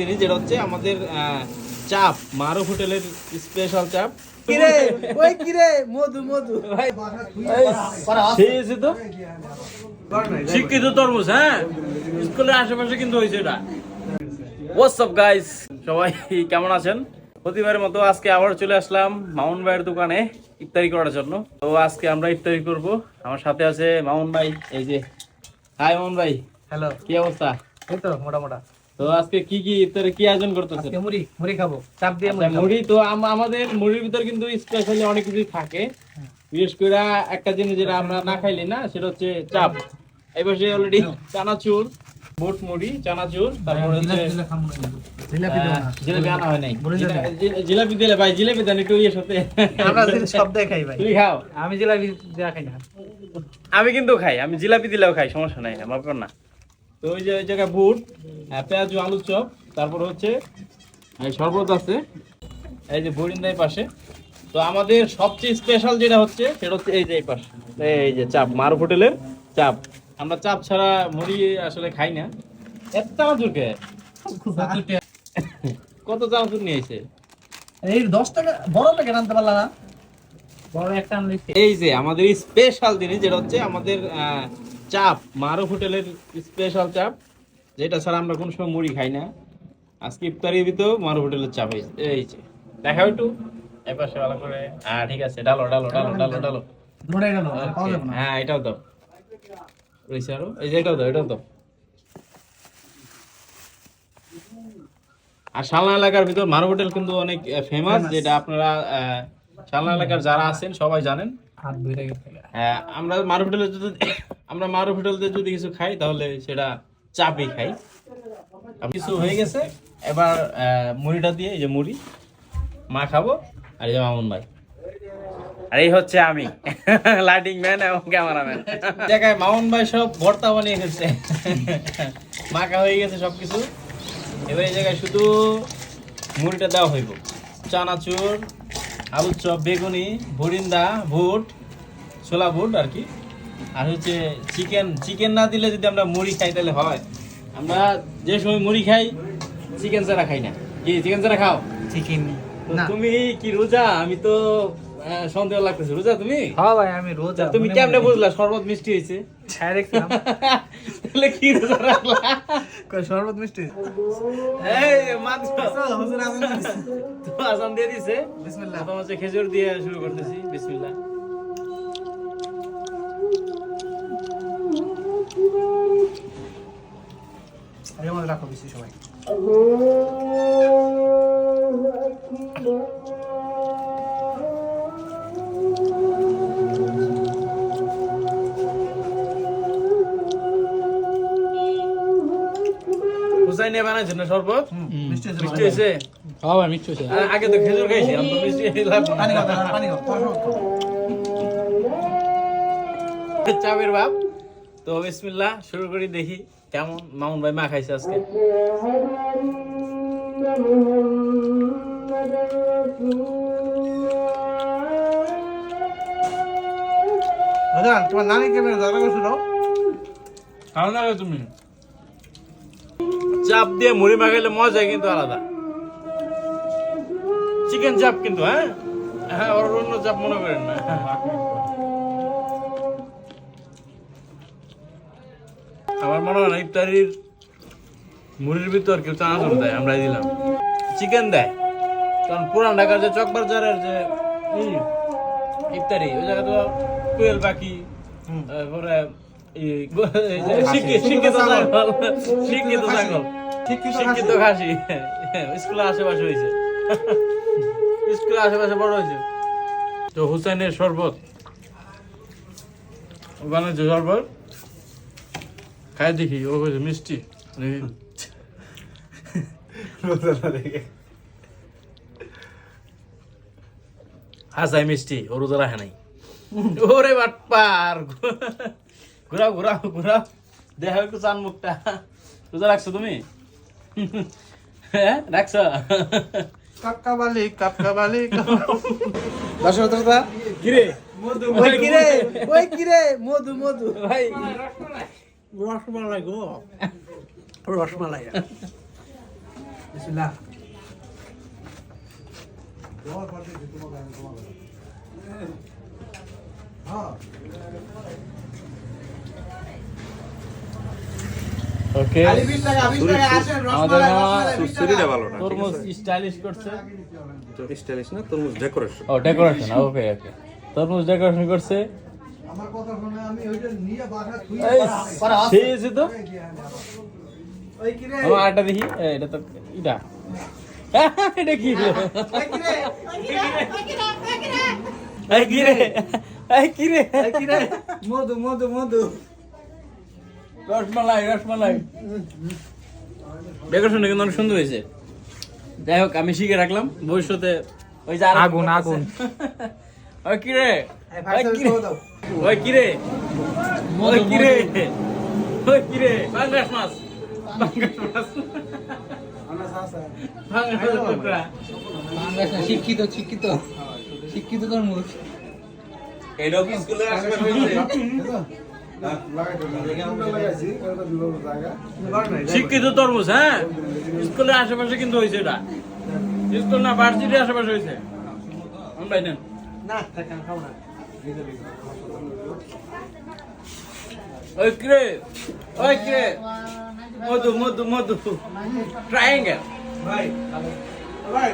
জিনিস যেটা হচ্ছে আমাদের চাপ মারুফ হোটেলের স্পেশাল চাপ। কিরে? ওই কিরে? মধু মধু। সেই তো? শিক্ষিত তরমুজ হ্যাঁ? স্কুলের আশেপাশে কিন্তু হয়েছে এটা। হোয়াটসঅ্যাপ গাইস সবাই কেমন আছেন? প্রতিবারের মতো আজকে আবার চলে আসলাম মামুন ভাইয়ের দোকানে ইফতারি করার জন্য। তো আজকে আমরা ইফতারি করব। আমার সাথে আছে মামুন ভাই এই যে। হাই মামুন ভাই। হ্যালো কি অবস্থা? এই তো মোটা মোটা তো আজকে কি কি ইফতারে কি আয়োজন করতেছেন? আজকে মুড়ি মুড়ি খাব চাপ দিয়ে আচ্ছা, মুড়ি তো আমাদের মুড়ির ভিতর কিন্তু স্পেশালি অনেক কিছুই থাকে। বিশেষ করে একটা জিনিস যেটা আমরা না খাইলি না সেটা হচ্ছে চাপ। এই পাশে অলরেডি চানাচুর বুট মুড়ি চানাচুর তারপর হচ্ছে জিলাপি আনা হয় নাই। দিলে ভাই জিলাপি দেন একটু ইয়ে সাথে। আমরা সব দেখাই ভাই। তুমি খাও। আমি জিলাপি দেওয়া খাই না। আমি কিন্তু খাই আমি জিলাপি দিলেও খাই সমস্যা নাই আমার না। তো ওই যে ওই জায়গায় বুট আহ, পেঁয়াজু আলুর চপ তারপর হচ্ছে এই শরবত আছে এই যে বরিন্দাই পাশে। তো আমাদের সবচেয়ে স্পেশাল যেটা হচ্ছে সেটা হচ্ছে এই যে এই পাশে এই যে চাপ মারুফ হোটেলের চাপ। আমরা চাপ ছাড়া মুড়ি আসলে খাই না। এত চানাচুর কে কত চানাচুর নিয়ে এসে। এই দশ টাকা বড় প্যাকেট আনতে পারলা না? বড় একটা আনলে এই যে আমাদের স্পেশাল জিনিস যেটা হচ্ছে আমাদের আহ, চাপ মারুফ হোটেলের স্পেশাল চাপ যেটা ছাড়া আমরা কোনো সময় মুড়ি খাই না। আজকে ইফতারির ভিতর মারুফ হোটেলের চাপ হয়েছে এই যে। দেখাও একটু? এপাশে ভালো করে। হ্যাঁ ঠিক আছে ডালো ডালো ডালো ডালো ডালো। যাবে না। হ্যাঁ এটাও দাও। রয়েছে আরও? এই যে এটাও দাও এটাও দাও। আর শালনা এলাকার ভিতর মারুফ হোটেল কিন্তু অনেক ফেমাস যেটা আপনারা শালনা এলাকার যারা আছেন সবাই জানেন। হ্যাঁ, আমরা মারু হোটেলে যদি আমরা মারুফ হোটেলতে যদি কিছু খাই তাহলে সেটা চাপই খাই। কিছু হয়ে গেছে। এবার মুড়িটা দিয়ে এই যে মুড়ি মা খাব। আর এই যে মামুন ভাই। আর এই হচ্ছে আমি। লাইটিং ম্যান এবং ক্যামেরাম্যান জায়গায় মামুন ভাই সব ভর্তা বানিয়ে ফেলছে। মাখা হয়ে গেছে সবকিছু। এবার এই জায়গায় শুধু মুড়িটা দেওয়া হইব। চানাচুর আলুর চপ বেগুনি ভরিন্দা ভুট ছোলা বুট আর কি। আর হচ্ছে চিকেন চিকেন না দিলে যদি আমরা মুড়ি খাই তাহলে হয়। আমরা যে সময় মুড়ি খাই চিকেন ছাড়া খাই না। কি চিকেন ছাড়া খাও? চিকেন তুমি কি রোজা? আমি তো সন্দেহ লাগতেছে। রোজা তুমি? হ্যাঁ ভাই আমি রোজ। তুমি কেমনে বুঝলা? শরবত মিষ্টি হয়েছে? তাহলে কি রোজা রাখলা? কই শরবত মিষ্টি এই মাত্র। হুজুর আজান দিছে তো আজান দিয়ে দিছে। বিসমিল্লাহ। প্রথম খেজুর দিয়ে শুরু করতেছি। বিসমিল্লাহ। হুসাইনে বানাইছেন না শরবত? মিষ্টি হয়েছে মিষ্টি হয়েছে। হ্যাঁ ভাই মিষ্টি হয়েছে। আগে তো খেজুর খাইছি আমি তো মিষ্টি পানি। চাপের ভাব তো বিসমিল্লাহ শুরু করি দেখি কেমন মামুন ভাই মা খাইছে আজকে। তোমার নানি কেমন? দাদা খাও না তুমি। চাপ দিয়ে মুড়ি মাখাইলে মজা কিন্তু আলাদা। চিকেন চাপ কিন্তু হ্যাঁ? হ্যাঁ ওর অন্য চাপ মনে করেন না। আমার মনে হয় না ইফতারির মুড়ির ভিতর কেউ চানাচুর দেয় আমরাই দিলাম। চিকেন দেয়। কারণ পুরান ঢাকার যে চক বাজারের যে ইফতারি ওই জায়গায় তো কোয়েল পাখি তারপরে শিক্ষিত শিক্ষিত ছাগল। শিক্ষিত খাসি স্কুলের আশেপাশে হয়েছে। স্কুলের আশেপাশে বড় হয়েছে। তো শরবত। ওখানে যে শরবত খাই দেখি ও হয়েছে মিষ্টি। হাসাই মিষ্টি ও রোজা রাখে নাই। ওরে বাটপার ঘুরাও ঘুরাও ঘুরাও। দেখো একটু চান মুখটা রোজা রাখছো তুমি? হ্যাঁ রাখছো? কাকা বালি কাকা বালি দর্শক শ্রোতা কিরে ওই কিরে ওই কিরে মধু মধু। ভাই। রসমালাই গো। রসমালাই। বিসমিল্লাহ। ওকে খালি 20 টাকা 20 টাকা আসেন আমাদের রসমালাই মামা রসমালাই 20 টাকা সুরিটা ভালো না তরমুজ স্টাইলিশ করছে স্টাইলিশ না তরমুজ ডেকোরেশন ও ডেকোরেশন ওকে ওকে তরমুজ ডেকোরেশন করছে আমার কথা শুনে আমি ওইটা নিয়ে বাসা থুই এই সেই আছে তো ওই কি রে আমার আটা দেখি এটা তো এটা এটা কি রে ওই কি রে এই কি রে এই কি রে কি রে মধু মধু মধু রসমালাই রসমালাই। ডেকোরেশনটা কিন্তু অনেক সুন্দর হয়েছে। যাই হোক আমি শিখে রাখলাম। ভবিষ্যতে ওই যে আগুন। আগুন। ওই কি রে ওই ফাইসাল কি রে শো ওই কি রে ওই কি রে ওই কি রে মাছ। পাঙ্গাস মাছ। পাঙ্গাস মাছের টুকরা। শিক্ষিত শিক্ষিত। শিক্ষিত এটাও কি স্কুলের আশেপাশে শিক্ষিত তরমুজ হ্যাঁ? স্কুলের আশেপাশে কিন্তু হয়েছে এটা। স্কুল না ভার্সিটির আশেপাশে হয়েছে। নেন। না খাও না। ওই কিরে ওই কিরে। মধু মধু মধু। ট্রায়াঙ্গেল ভাই ভাই।